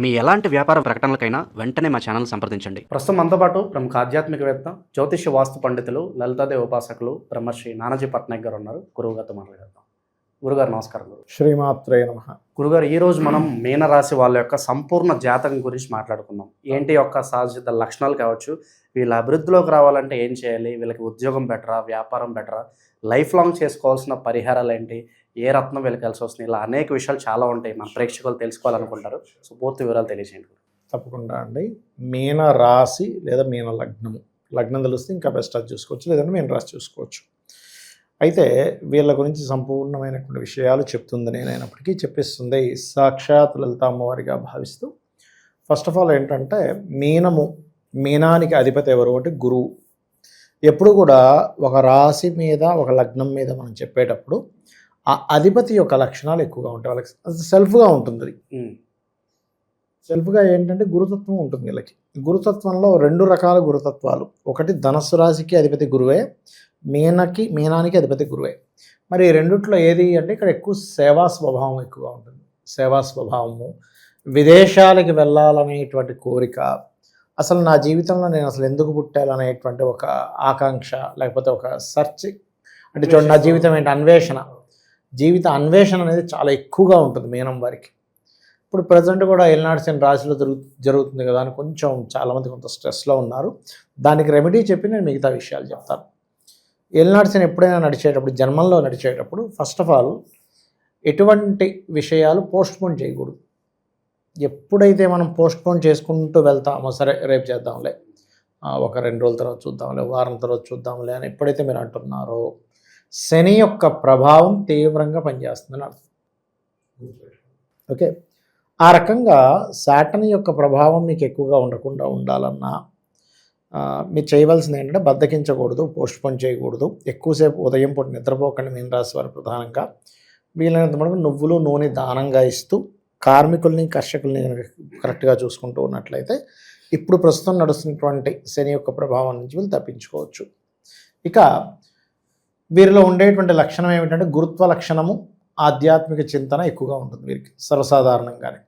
మీ ఎలాంటి వ్యాపార ప్రకటనలకైనా వెంటనే మా ఛానల్ సంప్రదించండి. ప్రస్తుతం మనతో పాటు ప్రముఖ ఆధ్యాత్మికవేత్త జ్యోతిష్య వాస్తు పండితులు లలితాదేవి ఉపాసకులు బ్రహ్మశ్రీ నానాజీ పట్నాయక్ గారు ఉన్నారు. గురువు గారితో మాట్లాడేద్దాం. గురుగారు నమస్కారం గురు. శ్రీమాత్రే నమ. గురుగారు ఈ రోజు మనం మీనరాశి వాళ్ళ యొక్క సంపూర్ణ జాతకం గురించి మాట్లాడుకుందాం. ఏంటి యొక్క సహజత లక్షణాలు కావచ్చు వీళ్ళ అభివృద్ధిలోకి రావాలంటే ఏం చేయాలి వీళ్ళకి ఉద్యోగం బెటరా వ్యాపారం బెటరా లైఫ్ లాంగ్ చేసుకోవాల్సిన పరిహారాలు ఏంటి ఏ రత్నం వీళ్ళకి వస్తుంది ఇలా అనేక విషయాలు చాలా ఉంటాయి మన ప్రేక్షకులు తెలుసుకోవాలనుకుంటారు. సో పూర్తి వివరాలు తెలియజేయండి. తప్పకుండా అండి. మీన రాశి లేదా మీన లగ్నము. లగ్నం తెలిస్తే ఇంకా బెస్ట్ అది చూసుకోవచ్చు లేదంటే మీన రాశి చూసుకోవచ్చు. అయితే వీళ్ళ గురించి సంపూర్ణమైనటువంటి విషయాలు చెప్తుంది నేనైనప్పటికీ చెప్పిస్తుంది సాక్షాత్ లలిత అమ్మవారిగా భావిస్తూ. ఫస్ట్ ఆఫ్ ఆల్ ఏంటంటే మీనము మీనానికి అధిపతి ఎవరు అంటే గురువు. ఎప్పుడు కూడా ఒక రాశి మీద ఒక లగ్నం మీద మనం చెప్పేటప్పుడు ఆ అధిపతి యొక్క లక్షణాలు ఎక్కువగా ఉంటాయి. వాళ్ళకి సెల్ఫ్గా ఉంటుంది అది. సెల్ఫ్గా ఏంటంటే గురుతత్వం ఉంటుంది వీళ్ళకి. గురుతత్వంలో రెండు రకాల గురుతత్వాలు. ఒకటి ధనస్సు రాశికి అధిపతి గురువే మీనకి మీనానికి అధిపతి గురువే. మరి రెండిట్లో ఏది అంటే ఇక్కడ ఎక్కువ సేవా స్వభావం ఎక్కువగా ఉంటుంది. సేవా స్వభావము విదేశాలకి వెళ్ళాలనేటువంటి కోరిక అసలు నా జీవితంలో నేను అసలు ఎందుకు పుట్టాలనేటువంటి ఒక ఆకాంక్ష లేకపోతే ఒక సర్చ్ అంటే చూడండి నా జీవితం ఏంటి? అన్వేషణ. జీవిత అన్వేషణ అనేది చాలా ఎక్కువగా ఉంటుంది మీనం వారికి. ఇప్పుడు ప్రజెంట్ కూడా ఎల్నాడ్సిన రాశిలో జరుగు జరుగుతుంది కదా అని కొంచెం చాలామంది కొంత స్ట్రెస్లో ఉన్నారు. దానికి రెమెడీ చెప్పి నేను మిగతా విషయాలు చెప్తాను. ఎల్నాడ్సిన ఎప్పుడైనా నడిచేటప్పుడు జన్మంలో నడిచేటప్పుడు ఫస్ట్ ఆఫ్ ఆల్ ఎటువంటి విషయాలు పోస్ట్పోన్ చేయకూడదు. ఎప్పుడైతే మనం పోస్ట్పోన్ చేసుకుంటూ వెళ్తామో సరే రేపు చేద్దాంలే. ఒక రెండు రోజుల తర్వాత చూద్దాంలే వారం తర్వాత చూద్దాంలే అని ఎప్పుడైతే మీరు అంటున్నారో శని యొక్క ప్రభావం తీవ్రంగా పనిచేస్తుందని అర్థం. ఓకే. ఆ రకంగా శాటన్ యొక్క ప్రభావం మీకు ఎక్కువగా ఉండకుండా ఉండాలన్నా మీరు చేయవలసింది ఏంటంటే బద్దకించకూడదు పోస్ట్పోన్ చేయకూడదు. ఎక్కువసేపు ఉదయం పూట నిద్రపోకండి మీన రాశి వారు ప్రధానంగా. వీలైనంత మనకు నువ్వులు నూనె దానంగా ఇస్తూ కార్మికుల్ని కర్షకుల్ని కరెక్ట్గా చూసుకుంటూ ఉన్నట్లయితే ఇప్పుడు ప్రస్తుతం నడుస్తున్నటువంటి శని యొక్క ప్రభావం నుంచి వీళ్ళు తప్పించుకోవచ్చు. ఇక వీరిలో ఉండేటువంటి లక్షణం ఏమిటంటే గురుత్వ లక్షణము ఆధ్యాత్మిక చింతన ఎక్కువగా ఉంటుంది వీరికి సర్వసాధారణంగానే.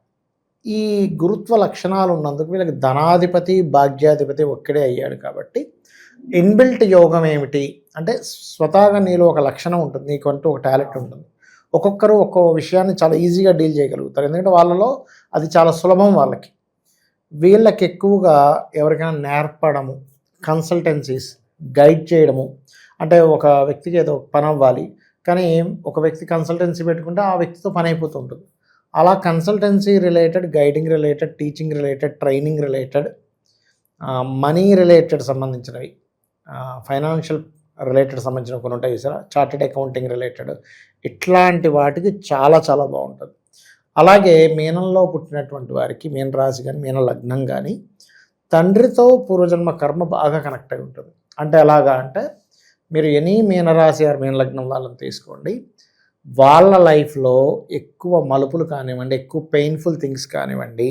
ఈ గురుత్వ లక్షణాలు ఉన్నందుకు వీళ్ళకి ధనాధిపతి భాగ్యాధిపతి ఒక్కడే అయ్యాడు కాబట్టి ఇన్బిల్ట్ యోగం ఏమిటి అంటే స్వతహాగా నీలో ఒక లక్షణం ఉంటుంది నీకంటూ ఒక టాలెంట్ ఉంటుంది. ఒక్కొక్కరు ఒక్కో విషయాన్ని చాలా ఈజీగా డీల్ చేయగలుగుతారు. ఎందుకంటే వాళ్ళలో అది చాలా సులభం వాళ్ళకి. వీళ్ళకి ఎక్కువగా ఎవరికైనా నేర్పడము కన్సల్టెన్సీస్ గైడ్ చేయడము అంటే ఒక వ్యక్తికి ఏదో పని అవ్వాలి. కానీ ఒక వ్యక్తి కన్సల్టెన్సీ పెట్టుకుంటే ఆ వ్యక్తితో పని అయిపోతుంటుంది అలా consultancy related guiding related teaching related training related money related సంబంధించినవి ఫైనాన్షియల్ రిలేటెడ్ సంబంధించిన కొన్ని ఉంటాయి సార్ చార్టెడ్ అకౌంటింగ్ రిలేటెడ్ ఇట్లాంటి వాటికి చాలా చాలా బాగుంటుంది. అలాగే మీనంలో పుట్టినటువంటి వారికి మీన రాశి కానీ మీన లగ్నం కానీ తండ్రితో పూర్వజన్మ కర్మ బాగా కనెక్ట్ అయి ఉంటుంది. అంటే ఎలాగా అంటే మీరు ఎనీ మీనరాశి ఆర్ మీన లగ్నం వాళ్ళని తీసుకోండి. వాళ్ళ లైఫ్లో ఎక్కువ మలుపులు కానివ్వండి ఎక్కువ పెయిన్ఫుల్ థింగ్స్ కానివ్వండి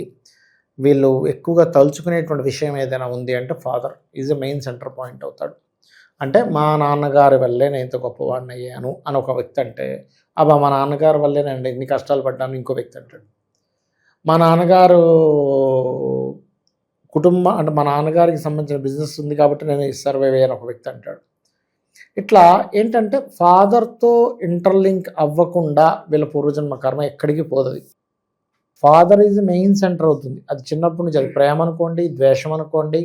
వీళ్ళు ఎక్కువగా తలుచుకునేటువంటి విషయం ఏదైనా ఉంది అంటే father is the main centre point అవుతాడు. అంటే మా నాన్నగారి వల్లే నేను ఇంత గొప్పవాడిని అయ్యాను అని ఒక వ్యక్తి అంటే అబ్బా మా నాన్నగారి వల్లే నేను ఇన్ని కష్టాలు పడ్డాను ఇంకో వ్యక్తి అంటాడు. మా నాన్నగారు కుటుంబం అంటే మా నాన్నగారికి సంబంధించిన బిజినెస్ ఉంది కాబట్టి నేను సర్వైవ్ అయ్యాను ఒక వ్యక్తి అంటాడు. ఇట్లా ఏంటంటే ఫాదర్తో ఇంటర్లింక్ అవ్వకుండా వీళ్ళ పూర్వజన్మ కర్మ ఎక్కడికి పోతుంది ఫాదర్ ఈజ్ మెయిన్ సెంటర్ అవుతుంది. అది చిన్నప్పటి నుంచి అది ప్రేమ అనుకోండి ద్వేషం అనుకోండి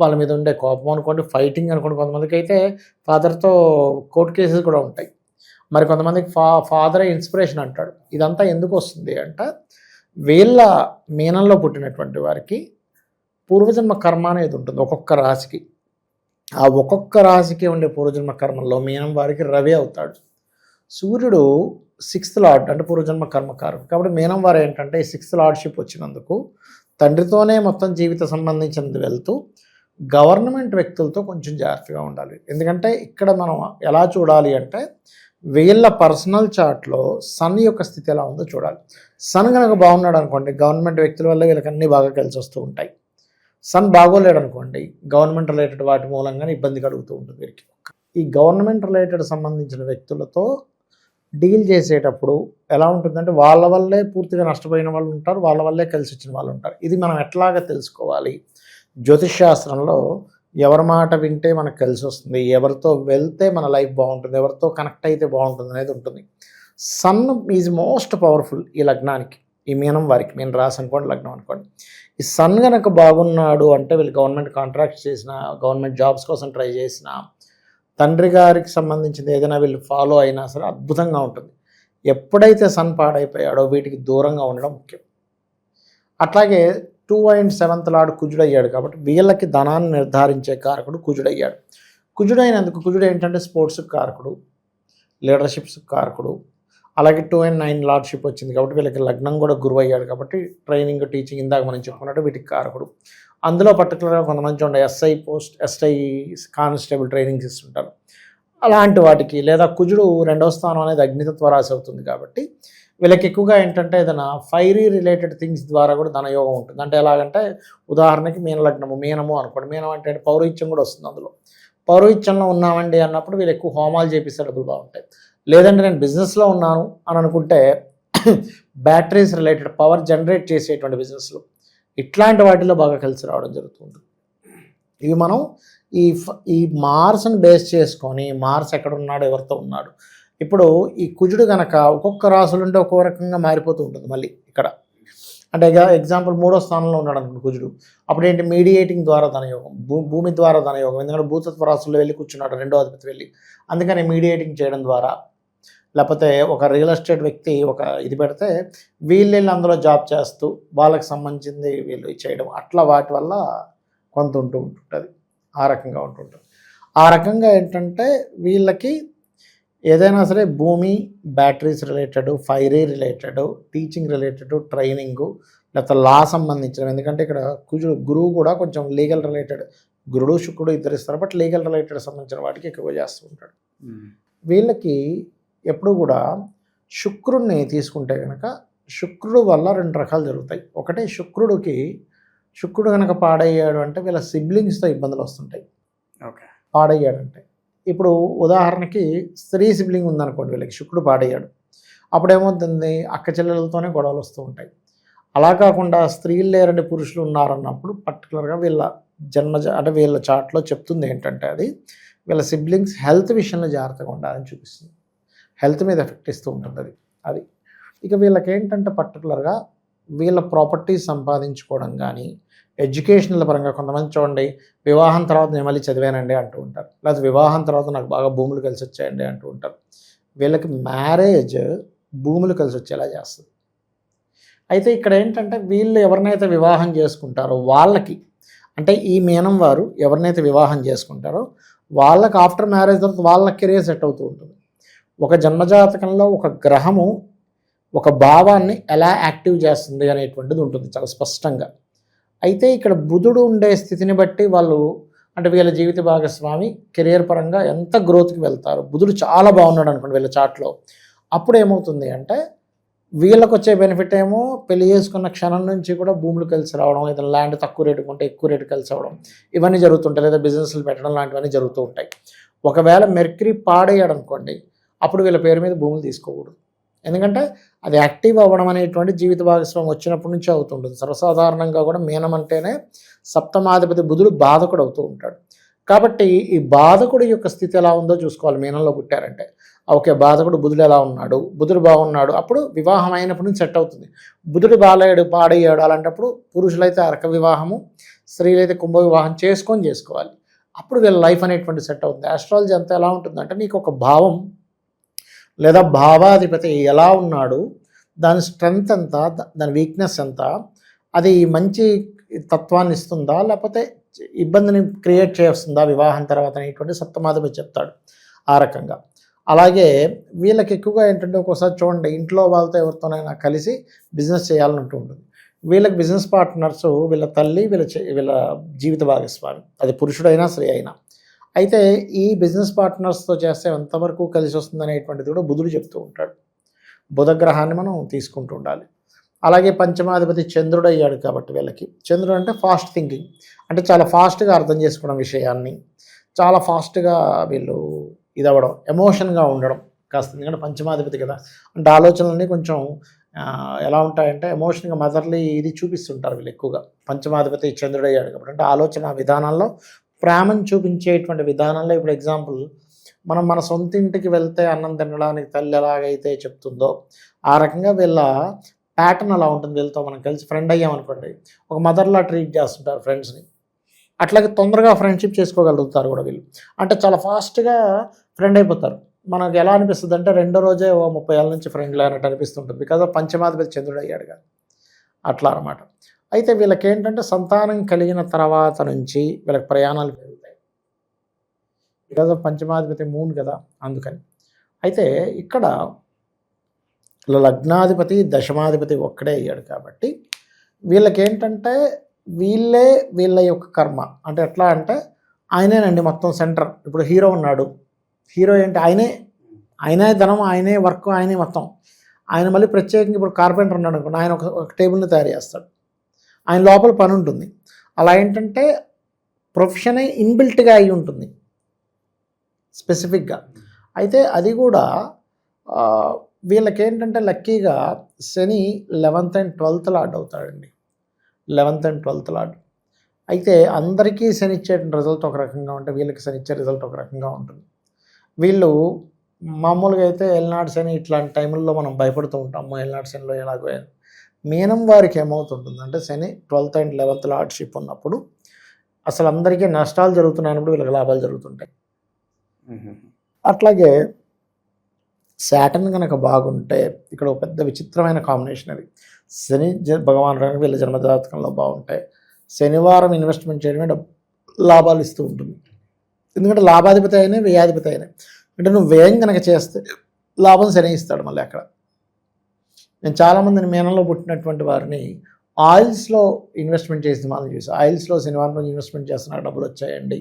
వాళ్ళ మీద ఉండే కోపం అనుకోండి ఫైటింగ్ అనుకోండి కొంతమందికి అయితే ఫాదర్తో కోర్టు కేసెస్ కూడా ఉంటాయి. మరి కొంతమందికి ఫా ఫాదరే ఇన్స్పిరేషన్ అంటాడు. ఇదంతా ఎందుకు వస్తుంది అంటే వీళ్ళ మీనంలో పుట్టినటువంటి వారికి పూర్వజన్మ కర్మ అనేది ఉంటుంది ఒక్కొక్క రాశికి. ఆ ఒక్కొక్క రాశికి ఉండే పూర్వజన్మ కర్మల్లో మీనం వారికి రవి అవుతాడు. సూర్యుడు సిక్స్త్ లార్డ్ అంటే పూర్వజన్మ కర్మకారం కాబట్టి మీనం వారు ఏంటంటే ఈ సిక్స్త్ లార్డ్షిప్ వచ్చినందుకు తండ్రితోనే మొత్తం జీవిత సంబంధించినది వెళ్తూ గవర్నమెంట్ వ్యక్తులతో కొంచెం జాగ్రత్తగా ఉండాలి. ఎందుకంటే ఇక్కడ మనం ఎలా చూడాలి అంటే వీళ్ళ పర్సనల్ చార్ట్లో సన్ యొక్క స్థితి ఎలా ఉందో చూడాలి. సన్ కనుక బాగున్నాడు అనుకోండి గవర్నమెంట్ వ్యక్తుల వల్ల వీళ్ళకి అన్నీ బాగా కలిసి వస్తూ ఉంటాయి. సన్ బాగోలేడు అనుకోండి గవర్నమెంట్ రిలేటెడ్ వాటి మూలంగానే ఇబ్బంది కలుగుతూ ఉంటుంది వీరికి. ఈ గవర్నమెంట్ రిలేటెడ్ సంబంధించిన వ్యక్తులతో డీల్ చేసేటప్పుడు ఎలా ఉంటుందంటే వాళ్ళ వల్లే పూర్తిగా నష్టపోయిన వాళ్ళు ఉంటారు వాళ్ళ వల్లే కలిసి వచ్చిన వాళ్ళు ఉంటారు. ఇది మనం ఎట్లాగా తెలుసుకోవాలి? జ్యోతిష్ శాస్త్రంలో ఎవరి మాట వింటే మనకు కలిసి వస్తుంది ఎవరితో వెళ్తే మన లైఫ్ బాగుంటుంది ఎవరితో కనెక్ట్ అయితే బాగుంటుంది అనేది ఉంటుంది. సన్ ఈజ్ మోస్ట్ పవర్ఫుల్ ఈ లగ్నానికి ఈ మీనం వారికి. నేను రాసి అనుకోండి లగ్నం అనుకోండి. ఈ సన్ కనుక బాగున్నాడు అంటే వీళ్ళు గవర్నమెంట్ కాంట్రాక్ట్స్ చేసిన గవర్నమెంట్ జాబ్స్ కోసం ట్రై చేసిన తండ్రి గారికి సంబంధించింది ఏదైనా వీళ్ళు ఫాలో అయినా సరే అద్భుతంగా ఉంటుంది. ఎప్పుడైతే సన్ పాడైపోయాడో వీటికి దూరంగా ఉండడం ముఖ్యం. అట్లాగే టూ అండ్ సెవెంత్ లాడు కుజుడయ్యాడు కాబట్టి వీళ్ళకి ధనాన్ని నిర్ధారించే కారకుడు కుజుడయ్యాడు. కుజుడైనందుకు కుజుడు ఏంటంటే స్పోర్ట్స్కి కారకుడు లీడర్షిప్స్ కారకుడు అలాగే టూ అండ్ నైన్ లార్డ్షిప్ వచ్చింది కాబట్టి వీళ్ళకి లగ్నం కూడా గురువు అయ్యాడు కాబట్టి ట్రైనింగ్ టీచింగ్ ఇందాక మనం చెప్పుకున్నట్టు వీటికి కారకుడు. అందులో పర్టికులర్గా కొంతమంది ఉండే SI post SI constable trainings ఇస్తుంటారు అలాంటి వాటికి లేదా కుజుడు రెండవ స్థానం అనేది అగ్నితత్వ రాశి అవుతుంది కాబట్టి వీళ్ళకి ఎక్కువగా ఏంటంటే ఏదైనా ఫైరీ రిలేటెడ్ థింగ్స్ ద్వారా కూడా ధనయోగం ఉంటుంది. అంటే ఎలాగంటే ఉదాహరణకి మీన లగ్నము మీనము అనుకోండి. మీనం అంటే పౌరహిత్యం కూడా వస్తుంది అందులో. పౌరహిత్యంలో ఉన్నామండి అన్నప్పుడు వీళ్ళు ఎక్కువ హోమాలు చేపిస్తే డబ్బులు బాగుంటాయి. లేదంటే నేను బిజినెస్లో ఉన్నాను అని అనుకుంటే బ్యాటరీస్ రిలేటెడ్ పవర్ జనరేట్ చేసేటువంటి బిజినెస్లు ఇట్లాంటి వాటిలో బాగా కలిసి రావడం జరుగుతుంది. ఇవి మనం ఈ ఈ మార్స్ని బేస్ చేసుకొని మార్స్ ఎక్కడ ఉన్నాడు ఎవరితో ఉన్నాడు. ఇప్పుడు ఈ కుజుడు కనుక ఒక్కొక్క రాసులుంటే ఒక్కో రకంగా మారిపోతూ ఉంటుంది మళ్ళీ ఇక్కడ. అంటే ఎగ్జాంపుల్ మూడో స్థానంలో ఉన్నాడు అనుకోండి కుజుడు. అప్పుడు ఏంటి? మీడియేటింగ్ ద్వారా ధనయోగం భూ భూమి ద్వారా ధనయోగం ఎందుకంటే భూతత్వ రాసుల్లో వెళ్ళి కూర్చున్నాడు రెండో అధిపతి వెళ్ళి. అందుకని మీడియేటింగ్ చేయడం ద్వారా లేకపోతే ఒక రియల్ ఎస్టేట్ వ్యక్తి ఒక ఇది పెడితే వీళ్ళు వెళ్ళి అందులో జాబ్ చేస్తూ వాళ్ళకి సంబంధించింది వీళ్ళు చేయడం అట్లా వాటి వల్ల కొంత ఉంటూ ఉంటుంటుంది. ఆ రకంగా ఉంటుంటుంది ఆ రకంగా ఏంటంటే వీళ్ళకి ఏదైనా సరే భూమి batteries related fiery related teaching related training లేకపోతే లా సంబంధించిన ఎందుకంటే ఇక్కడ కుజుడు గురువు కూడా కొంచెం లీగల్ రిలేటెడ్. గురుడు శుక్రుడు ఇద్దరు ఇస్తారు. బట్ లీగల్ రిలేటెడ్ సంబంధించిన వాటికి ఎక్కువ చేస్తూ ఉంటాడు. వీళ్ళకి ఎప్పుడు కూడా శుక్రుడిని తీసుకుంటే కనుక శుక్రుడు వల్ల రెండు రకాలు జరుగుతాయి. ఒకటి శుక్రుడికి శుక్రుడు కనుక పాడయ్యాడు అంటే వీళ్ళ సిబ్లింగ్స్తో ఇబ్బందులు వస్తుంటాయి. ఓకే. పాడయ్యాడంటే. ఇప్పుడు ఉదాహరణకి స్త్రీ సిబ్లింగ్ ఉందనుకోండి వీళ్ళకి శుక్రుడు పాడయ్యాడు. అప్పుడు ఏమవుతుంది అక్క చెల్లెలతోనే గొడవలు వస్తూ ఉంటాయి. అలా కాకుండా స్త్రీలు లేరండి పురుషులు ఉన్నారన్నప్పుడు పర్టికులర్గా వీళ్ళ జన్మ అంటే వీళ్ళ చాట్లో చెప్తుంది ఏంటంటే అది వీళ్ళ సిబ్లింగ్స్ హెల్త్ విషయంలో జాగ్రత్తగా ఉండాలని చూపిస్తుంది. హెల్త్ మీద ఎఫెక్ట్ ఇస్తూ ఉంటుంది అది. అది ఇక వీళ్ళకి ఏంటంటే పర్టికులర్గా వీళ్ళ ప్రాపర్టీస్ సంపాదించుకోవడం కానీ ఎడ్యుకేషనల్ పరంగా కొంతమంది చూడండి వివాహం తర్వాత నేను మళ్ళీ చదివానండి అంటూ ఉంటారు. లేదా వివాహం తర్వాత నాకు బాగా భూములు కలిసి వచ్చాయండి అంటూ ఉంటారు. వీళ్ళకి మ్యారేజ్ భూములు కలిసి వచ్చేలా చేస్తుంది. అయితే ఇక్కడ ఏంటంటే వీళ్ళు ఎవరినైతే వివాహం చేసుకుంటారో వాళ్ళకి అంటే ఈ మీనం వారు ఎవరినైతే వివాహం చేసుకుంటారో వాళ్ళకి ఆఫ్టర్ మ్యారేజ్ తర్వాత వాళ్ళ కెరీర్ సెట్ అవుతూ ఉంటుంది. ఒక జన్మజాతకంలో ఒక గ్రహము ఒక భావాన్ని ఎలా యాక్టివ్ చేస్తుంది అనేటువంటిది ఉంటుంది చాలా స్పష్టంగా. అయితే ఇక్కడ బుధుడు ఉండే స్థితిని బట్టి వాళ్ళు అంటే వీళ్ళ జీవిత భాగస్వామి కెరియర్ పరంగా ఎంత గ్రోత్కి వెళ్తారు? బుధుడు చాలా బాగున్నాడు అనుకోండి వీళ్ళ చాట్లో. అప్పుడు ఏమవుతుంది అంటే వీళ్ళకి వచ్చే బెనిఫిట్ ఏమో పెళ్ళి చేసుకున్న క్షణం నుంచి కూడా భూములు కలిసి రావడం లేదా ల్యాండ్ తక్కువ రేటు ఉంటే ఎక్కువ రేటు కలిసి అవ్వడం ఇవన్నీ జరుగుతుంటాయి. లేదా బిజినెస్లు పెట్టడం లాంటివన్నీ జరుగుతూ ఉంటాయి. ఒకవేళ మెర్క్రీ పాడయ్యాడు అనుకోండి అప్పుడు వీళ్ళ పేరు మీద భూములు తీసుకోకూడదు. ఎందుకంటే అది యాక్టివ్ అవ్వడం అనేటువంటి జీవిత భాగస్వామి వచ్చినప్పటి నుంచి అవుతుంటుంది. సర్వసాధారణంగా కూడా మీనం అంటేనే సప్తమాధిపతి బుధుడు బాధకుడు అవుతూ ఉంటాడు. కాబట్టి ఈ బాధకుడి యొక్క స్థితి ఎలా ఉందో చూసుకోవాలి. మీనంలో పుట్టారంటే ఓకే బాధకుడు బుధుడు ఎలా ఉన్నాడు? బుధుడు బాగున్నాడు. అప్పుడు వివాహం అయినప్పటి నుంచి సెట్ అవుతుంది. బుధుడు బాలయ్యాడు పాడయ్యాడు అలాంటప్పుడు పురుషులైతే అరక వివాహము స్త్రీలైతే కుంభ వివాహం చేసుకొని చేసుకోవాలి. అప్పుడు వీళ్ళ లైఫ్ అనేటువంటి సెట్ అవుతుంది. ఆస్ట్రాలజీ అంతా ఎలా ఉంటుందంటే నీకు ఒక భావం లేదా భావాధిపతి ఎలా ఉన్నాడు దాని స్ట్రెంగ్త్ ఎంత దా- దాని వీక్నెస్ ఎంత అది మంచి తత్వాన్ని ఇస్తుందా లేకపోతే ఇబ్బందిని క్రియేట్ చేస్తుందా వివాహం తర్వాత అనేటువంటి సప్తమాధిపతి చెప్తాడు ఆ రకంగా. అలాగే వీళ్ళకి ఎక్కువగా ఏంటంటే ఒక్కోసారి చూడండి ఇంట్లో వాళ్ళతో ఎవరితోనైనా కలిసి బిజినెస్ చేయాలని ఉంటుంది. వీళ్ళకి బిజినెస్ పార్ట్నర్స్ వీళ్ళ తల్లి వీళ్ళ వీళ్ళ జీవిత భాగస్వామి అది పురుషుడైనా స్త్రీ అయినా. అయితే ఈ బిజినెస్ పార్ట్నర్స్తో చేస్తే ఎంతవరకు కలిసి వస్తుంది అనేటువంటిది కూడా బుధుడు చెప్తూ ఉంటాడు. బుధగ్రహాన్ని మనం తీసుకుంటూ ఉండాలి. అలాగే పంచమాధిపతి చంద్రుడు అయ్యాడు కాబట్టి వీళ్ళకి. చంద్రుడు అంటే ఫాస్ట్ థింకింగ్ అంటే చాలా ఫాస్ట్గా అర్థం చేసుకోవడం విషయాన్ని చాలా ఫాస్ట్గా వీళ్ళు ఇది అవ్వడం ఎమోషన్గా ఉండడం కాస్త. ఎందుకంటే పంచమాధిపతి కదా. అంటే ఆలోచనలన్నీ కొంచెం ఎలా ఉంటాయంటే ఎమోషన్గా మదర్లీ ఇది చూపిస్తుంటారు వీళ్ళు ఎక్కువగా. పంచమాధిపతి చంద్రుడు అయ్యాడు కాబట్టి. అంటే ఆలోచన విధానాల్లో ప్రేమను చూపించేటువంటి విధానంలో ఇప్పుడు ఎగ్జాంపుల్ మనం మన సొంత ఇంటికి వెళ్తే అన్నం తినడానికి తల్లి ఎలాగైతే చెప్తుందో ఆ రకంగా వీళ్ళ ప్యాటర్న్ అలా ఉంటుంది. వీళ్ళతో మనం కలిసి ఫ్రెండ్ అయ్యామనుకోండి ఒక మదర్లా ట్రీట్ చేస్తుంటారు ఫ్రెండ్స్ని అట్లాగే తొందరగా ఫ్రెండ్షిప్ చేసుకోగలుగుతారు కూడా వీళ్ళు. అంటే చాలా ఫాస్ట్గా ఫ్రెండ్ అయిపోతారు. మనకు ఎలా అనిపిస్తుంది అంటే రెండో రోజే ఓ ముప్పై ఏళ్ళ నుంచి ఫ్రెండ్లు అన్నట్టు అనిపిస్తుంటుంది. బికాజ్ ఆఫ్ పంచమాధిపతి చంద్రుడు అయ్యాడు కదా అట్లా అనమాట అయితే వీళ్ళకి ఏంటంటే సంతానం కలిగిన తర్వాత నుంచి వీళ్ళకి ప్రయాణాలు పెరుగుతాయి. బికాజ్ ఆఫ్ పంచమాధిపతి మూన్ కదా అందుకని. అయితే ఇక్కడ లగ్నాధిపతి దశమాధిపతి ఒక్కడే అయ్యాడు కాబట్టి వీళ్ళకి ఏంటంటే వీళ్ళే వీళ్ళ యొక్క కర్మ. అంటే ఎట్లా అంటే ఆయనేనండి మొత్తం సెంటర్. ఇప్పుడు హీరో ఉన్నాడు. హీరో ఏంటి? ఆయనే. ఆయనే ధనం ఆయనే వర్క్ ఆయనే మొత్తం. ఆయన మళ్ళీ ప్రత్యేకంగా ఇప్పుడు కార్పెంటర్ ఉన్నాడు అనుకోండి ఆయన ఒక టేబుల్ని తయారు చేస్తాడు. ఆయన లోపల పని ఉంటుంది. అలా ఏంటంటే ప్రొఫెషన్ ఇన్బిల్ట్గా అయి ఉంటుంది. స్పెసిఫిక్గా. అయితే అది కూడా వీళ్ళకి ఏంటంటే లక్కీగా Shani eleventh and twelfth lord అవుతాడండి. Eleventh and twelfth lord అయితే అందరికీ శని ఇచ్చే రిజల్ట్ ఒక రకంగా ఉంటే వీళ్ళకి శని ఇచ్చే రిజల్ట్ ఒక రకంగా ఉంటుంది. వీళ్ళు మామూలుగా అయితే ఎల్నాడు శని ఇట్లాంటి టైంలో మనం భయపడుతూ ఉంటాము ఎల్నాడు శనిలో ఎలాగో అని. మీనం వారికి ఏమవుతుంటుంది అంటే Shani twelfth and eleventh lordship ఉన్నప్పుడు అసలు అందరికీ నష్టాలు జరుగుతున్నాయన్నప్పుడు వీళ్ళకి లాభాలు జరుగుతుంటాయి. అట్లాగే శాటన్ కనుక బాగుంటే ఇక్కడ ఒక పెద్ద విచిత్రమైన కాంబినేషన్ అది. శని భగవాన్ రానికి వీళ్ళ జన్మజాతకంలో బాగుంటాయి శనివారం ఇన్వెస్ట్మెంట్ చేయడమే లాభాలు ఇస్తూ ఉంటుంది. ఎందుకంటే లాభాధిపతి అయినా వ్యయాధిపతి అయినా అంటే నువ్వు వ్యయం కనుక చేస్తే లాభం శని ఇస్తాడు మళ్ళీ అక్కడ. నేను చాలామందిని మేనంలో పుట్టినటువంటి వారిని ఆయిల్స్లో ఇన్వెస్ట్మెంట్ చేసిన వాళ్ళని చూసాను ఆయిల్స్లో శనివారం రోజు ఇన్వెస్ట్మెంట్ చేస్తున్నా డబ్బులు వచ్చాయండి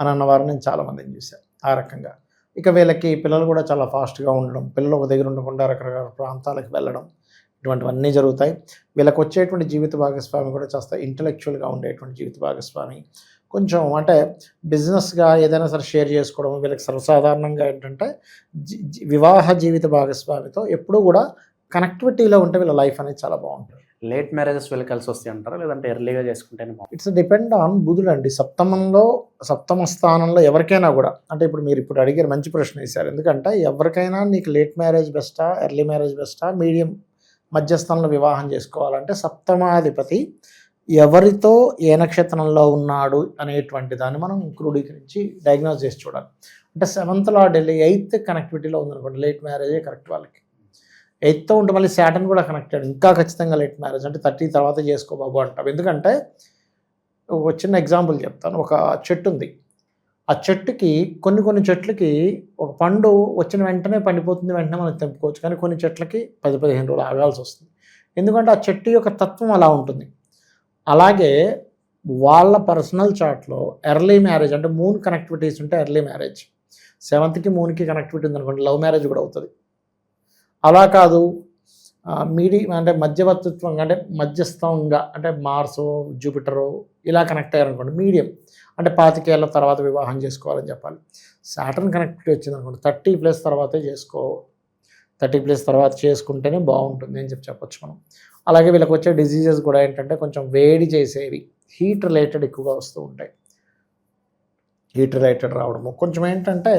అని అన్న వారిని నేను చాలామందిని చూశాను ఆ రకంగా. ఇక వీళ్ళకి పిల్లలు కూడా చాలా ఫాస్ట్గా ఉండడం పిల్లలు ఒక దగ్గర ఉండకుండా రకరకాల ప్రాంతాలకు వెళ్ళడం ఇటువంటివన్నీ జరుగుతాయి. వీళ్ళకి వచ్చేటువంటి జీవిత భాగస్వామి కూడా చాలా ఇంటలెక్చువల్గా ఉండేటువంటి జీవిత భాగస్వామి. కొంచెం అంటే బిజినెస్గా ఏదైనా సరే షేర్ చేసుకోవడం వీళ్ళకి సర్వసాధారణంగా ఏంటంటే వివాహ జీవిత భాగస్వామితో ఎప్పుడూ కూడా కనెక్టివిటీలో ఉంటే వీళ్ళ లైఫ్ అనేది చాలా బాగుంటుంది. లేట్ మ్యారేజెస్ వీళ్ళు కలిసి వస్తాయి అంటారా? లేదంటే ఎర్లీగా చేసుకుంటేనే ఇట్స్ డిపెండ్ ఆన్ బుధుడు అండి సప్తమంలో సప్తమ స్థానంలో ఎవరికైనా కూడా అంటే ఇప్పుడు మీరు ఇప్పుడు అడిగారు మంచి ప్రశ్న వేశారు. ఎందుకంటే ఎవరికైనా నీకు లేట్ మ్యారేజ్ బెస్టా ఎర్లీ మ్యారేజ్ బెస్టా మీడియం మధ్యస్థానంలో వివాహం చేసుకోవాలంటే సప్తమాధిపతి ఎవరితో ఏ నక్షత్రంలో ఉన్నాడు అనేటువంటి దాన్ని మనం క్రోడీకరించి డయాగ్నోస్ చేసి చూడాలి. అంటే సెవెంత్ లార్డ్ వెళ్ళి ఎయిత్ కనెక్టివిటీలో ఉందనుకోండి లేట్ మ్యారేజే కరెక్ట్ వాళ్ళకి. ఎయిత్తో ఉంటే మళ్ళీ శాటన్ కూడా కనెక్టెడ్ ఇంకా ఖచ్చితంగా లేట్ మ్యారేజ్ అంటే థర్టీ తర్వాత చేసుకో బాబు అంటాం. ఎందుకంటే ఒక చిన్న ఎగ్జాంపుల్ చెప్తాను. ఒక చెట్టు ఉంది. ఆ చెట్టుకి కొన్ని కొన్ని చెట్లకి ఒక పండు వచ్చిన వెంటనే పండిపోతుంది. వెంటనే మనం తెంపుకోవచ్చు. కానీ కొన్ని చెట్లకి పది పదిహేను రోజులు ఆగాల్సి వస్తుంది. ఎందుకంటే ఆ చెట్టు యొక్క తత్వం అలా ఉంటుంది. అలాగే వాళ్ళ పర్సనల్ చార్ట్లో ఎర్లీ మ్యారేజ్ అంటే మూన్ కనెక్టివిటీస్ ఉంటే ఎర్లీ మ్యారేజ్ సెవెంత్కి మూన్కి కనెక్టివిటీ ఉంది అనుకోండి లవ్ మ్యారేజ్ కూడా అవుతుంది. అలా కాదు మీడి అంటే మధ్యవర్తిత్వం అంటే మధ్యస్థంగా అంటే మార్సో జూపిటరు ఇలా కనెక్ట్ అయ్యారనుకోండి మీడియం. అంటే పాతికేళ్ళ తర్వాత వివాహం చేసుకోవాలని చెప్పాలి. సాటర్న్ కనెక్ట్ వచ్చింది అనుకోండి థర్టీ ప్లస్ తర్వాతే చేసుకో థర్టీ ప్లస్ తర్వాత చేసుకుంటేనే బాగుంటుంది అని చెప్పి చెప్పొచ్చు మనం. అలాగే వీళ్ళకి వచ్చే డిసీజెస్ కూడా ఏంటంటే కొంచెం వేడి చేసేవి హీట్ రిలేటెడ్ ఎక్కువగా వస్తూ ఉంటాయి. హీట్ రిలేటెడ్ రావడము. కొంచెం ఏంటంటే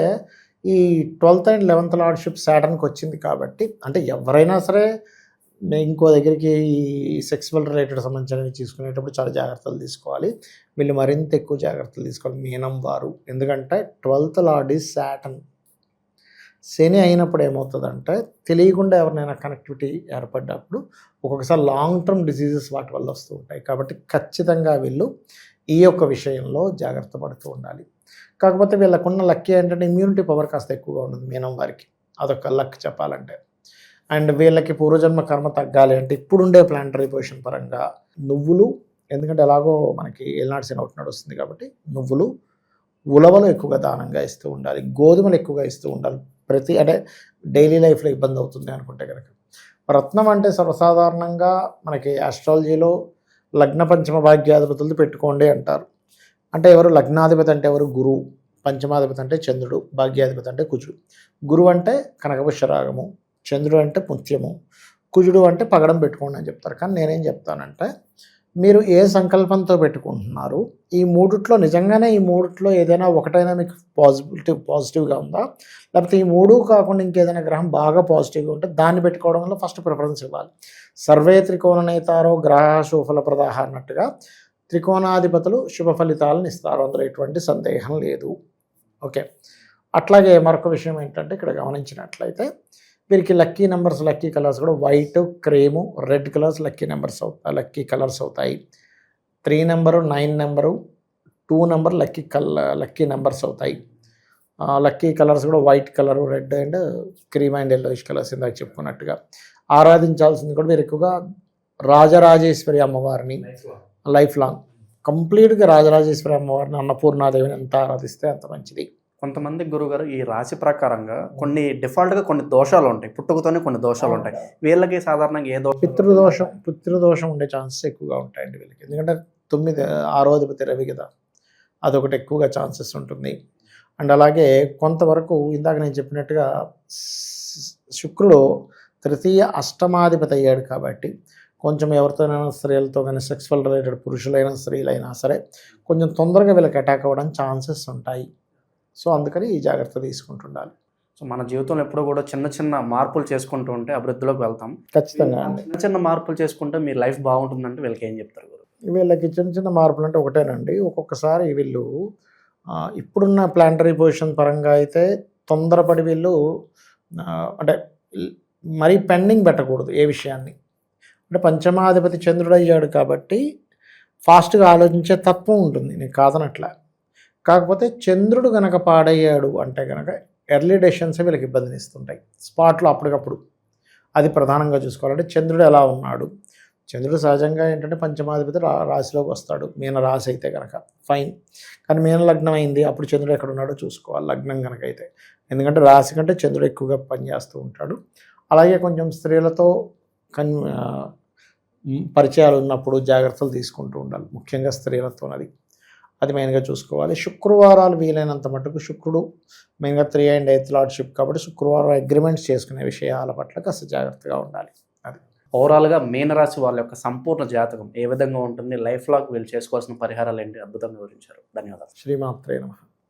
ఈ ట్వెల్త్ అండ్ లెవెన్త్ లార్డ్షిప్ సాటర్న్కి వచ్చింది కాబట్టి అంటే ఎవరైనా సరే ఇంకో దగ్గరికి ఈ సెక్సువల్ రిలేటెడ్ సంబంధించినవి తీసుకునేటప్పుడు చాలా జాగ్రత్తలు తీసుకోవాలి. వీళ్ళు మరింత ఎక్కువ జాగ్రత్తలు తీసుకోవాలి. మీనం వారు. ఎందుకంటే twelfth lord is Saturn Shani అయినప్పుడు ఏమవుతుందంటే తెలియకుండా ఎవరినైనా కనెక్టివిటీ ఏర్పడ్డప్పుడు ఒక్కొక్కసారి లాంగ్ టర్మ్ డిసీజెస్ వాటి వల్ల వస్తూ ఉంటాయి. కాబట్టి ఖచ్చితంగా వీళ్ళు ఈ యొక్క విషయంలో జాగ్రత్త పడుతూ ఉండాలి. కాకపోతే వీళ్ళకున్న లక్ ఏంటంటే ఇమ్యూనిటీ పవర్ కాస్త ఎక్కువగా ఉంటుంది మీనం వారికి. అదొక లక్ చెప్పాలంటే. అండ్ వీళ్ళకి పూర్వజన్మ కర్మ తగ్గాలి అంటే ఇప్పుడుండే ప్లాంటరీ పొజిషన్ పరంగా నువ్వులు ఎందుకంటే ఎలాగో మనకి ఏనాడు శని ఒకటి నడుస్తుంది కాబట్టి నువ్వులు ఉలవలు ఎక్కువగా దానంగా ఇస్తూ ఉండాలి గోధుమలు ఎక్కువగా ఇస్తూ ఉండాలి. ప్రతి అంటే డైలీ లైఫ్లో ఇబ్బంది అవుతుంది అనుకుంటే కనుక రత్నం అంటే సర్వసాధారణంగా మనకి ఆస్ట్రాలజీలో లగ్న పంచమ భాగ్యాధిపతులు పెట్టుకోండి అంటారు. అంటే ఎవరు లగ్నాధిపతి అంటే ఎవరు? గురువు పంచమాధిపతి అంటే చంద్రుడు. భాగ్యాధిపతి అంటే కుజుడు. గురువు అంటే కనకపుష్యరాగము చంద్రుడు అంటే పుత్యము. కుజుడు అంటే పగడం పెట్టుకోండి అని చెప్తారు. కానీ నేనేం చెప్తానంటే మీరు ఏ సంకల్పంతో పెట్టుకుంటున్నారు? ఈ మూడిట్లో నిజంగానే ఈ మూడిట్లో ఏదైనా ఒకటైనా మీకు పాజిటివ్ పాజిటివ్గా ఉందా? లేకపోతే ఈ మూడు కాకుండా ఇంకేదైనా గ్రహం బాగా పాజిటివ్గా ఉంటే దాన్ని పెట్టుకోవడం వల్ల ఫస్ట్ ప్రిఫరెన్స్ ఇవ్వాలి. సర్వే త్రికోణ నేతారో గ్రహ శుభఫల ప్రదాహ అన్నట్టుగా త్రికోణాధిపతులు శుభ ఫలితాలను ఇస్తారు. అందులో ఎటువంటి సందేహం లేదు. ఓకే. అట్లాగే మరొక విషయం ఏంటంటే ఇక్కడ గమనించినట్లయితే వీరికి లక్కీ నెంబర్స్ లక్కీ కలర్స్ కూడా white cream red colours lucky numbers అవుతాయి లక్కీ కలర్స్ అవుతాయి. Three number nine number two number lucky colour lucky numbers అవుతాయి. లక్కీ కలర్స్ కూడా white colour red and cream and yellowish colours ఇందాక చెప్పుకున్నట్టుగా. ఆరాధించాల్సింది కూడా మీరు ఎక్కువగా రాజరాజేశ్వరి అమ్మవారిని లైఫ్ లాంగ్. కంప్లీట్గా రాజరాజేశ్వరి అమ్మవారిని అన్నపూర్ణాదేవిని ఎంత ఆరాధిస్తే అంత మంచిది. కొంతమంది గురుగారు ఈ రాశి ప్రకారంగా కొన్ని డిఫాల్ట్గా కొన్ని దోషాలు ఉంటాయి పుట్టుకతోనే కొన్ని దోషాలు ఉంటాయి వీళ్ళకి సాధారణంగా ఏ దోషం? పితృదోషం పితృదోషం ఉండే ఛాన్సెస్ ఎక్కువగా ఉంటాయండి వీళ్ళకి. ఎందుకంటే తొమ్మిది ఆరో అధిపతి రవి కదా. అదొకటి ఎక్కువగా ఛాన్సెస్ ఉంటుంది. అండ్ అలాగే కొంతవరకు ఇందాక నేను చెప్పినట్టుగా శుక్రుడు తృతీయ అష్టమాధిపతి అయ్యాడు కాబట్టి కొంచెం ఎవరితోనైనా స్త్రీలతో కానీ సెక్స్వల్ రిలేటెడ్ పురుషులైనా స్త్రీలైనా సరే కొంచెం తొందరగా వీళ్ళకి అటాక్ అవ్వడానికి ఛాన్సెస్ ఉంటాయి. సో అందుకని ఈ జాగ్రత్త తీసుకుంటుండాలి. సో మన జీవితంలో ఎప్పుడూ కూడా చిన్న చిన్న మార్పులు చేసుకుంటూ ఉంటే అభివృద్ధిలోకి వెళ్తాం. ఖచ్చితంగా చిన్న చిన్న మార్పులు చేసుకుంటే మీ లైఫ్ బాగుంటుందంటే వీళ్ళకి ఏం చెప్తారు గురు? వీళ్ళకి చిన్న చిన్న మార్పులు అంటే ఒకటేనండి. ఒక్కొక్కసారి వీళ్ళు ఇప్పుడున్న ప్లాంటరీ పొజిషన్ పరంగా అయితే తొందరపడి వీళ్ళు అంటే మరీ పెండింగ్ పెట్టకూడదు ఏ విషయాన్ని. అంటే పంచమాధిపతి చంద్రుడు అయ్యాడు కాబట్టి ఫాస్ట్గా ఆలోచించే తత్వం ఉంటుంది. నేను కాదనట్లా. కాకపోతే చంద్రుడు గనక పాడయ్యాడు అంటే కనుక ఎర్లీ డెసిషన్స్ వీళ్ళకి ఇబ్బందిని ఇస్తుంటాయి. స్పాట్లో అప్పటికప్పుడు. అది ప్రధానంగా చూసుకోవాలంటే చంద్రుడు ఎలా ఉన్నాడు? చంద్రుడు సహజంగా ఏంటంటే పంచమాధిపతి రా రాశిలోకి వస్తాడు. మీన రాశి అయితే కనుక ఫైన్ కానీ మీన లగ్నం అయింది. అప్పుడు చంద్రుడు ఎక్కడ ఉన్నాడో చూసుకోవాలి. లగ్నం కనుక అయితే. ఎందుకంటే రాశి కంటే చంద్రుడు ఎక్కువగా పనిచేస్తూ ఉంటాడు. అలాగే కొంచెం స్త్రీలతో కన్ పరిచయాలు ఉన్నప్పుడు జాగ్రత్తలు తీసుకుంటూ ఉండాలి. ముఖ్యంగా స్త్రీలతో అది. అది మెయిన్గా చూసుకోవాలి. శుక్రవారాలు వీలైనంత మటుకు శుక్రుడు మెయిన్గా త్రీ అండ్ ఎయిత్ లార్డ్షిప్ కాబట్టి శుక్రవారం అగ్రిమెంట్స్ చేసుకునే విషయాల పట్ల కాస్త జాగ్రత్తగా ఉండాలి. ఓవరాల్గా మీనరాశి వాళ్ళ యొక్క సంపూర్ణ జాతకం ఏ విధంగా ఉంటుంది? లైఫ్ లాగ్ వీళ్ళు చేసుకోవాల్సిన పరిహారాలు ఏంటి? అద్భుతంగా వివరించారు. ధన్యవాదాలు. శ్రీమాత్రే నమ.